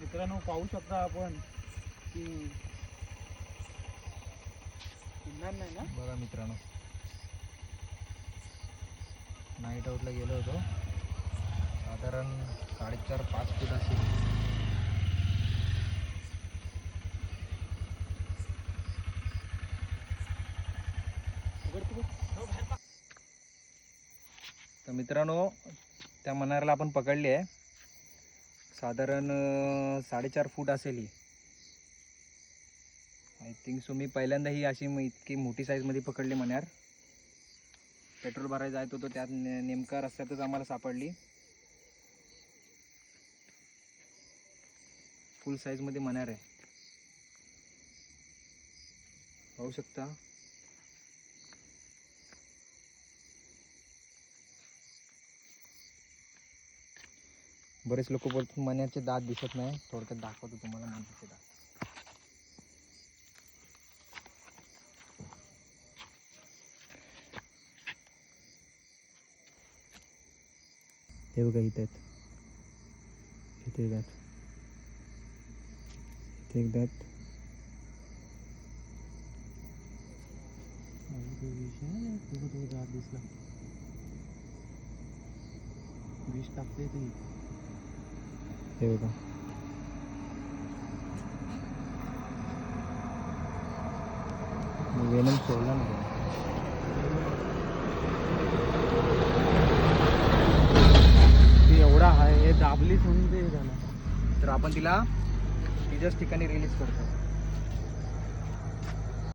मित्रांनो पाहू शकता आपण की नाही ना? बघा मित्रांनो. नाईट आऊटला गेलो होतो. साधारण साडेचार पाच फूट असेल. तर मित्रांनो त्या मनारला आपण पकडली आहे. साधारण साडेचार फूट असेल ही. आय थिंक सो मी पहिल्यांदा ही अशी इतकी मोठी साईजमध्ये पकडली मण्यार पेट्रोल भरायला जायत होतो त्यात ने- नेमका रस्त्यातच आम्हाला सापडली. फुल साईजमध्ये म्हणणार आहे पाहू शकता. बरेच लोक बोलतात मण्याचे दात दिसत नाही. थोडक्यात दाखवतो तुम्हाला मण्याचे दात. हे बघा इथे आहेत. इथे एक दात. इथे एक दात. दिसला. विष टाकते ते. हे बघा. वेनम सोडला ना ती एवढा आहे हे दाबलीच होऊन ते झालं. तर आपण तिला तिच्याच ठिकाणी रिलीज करतो.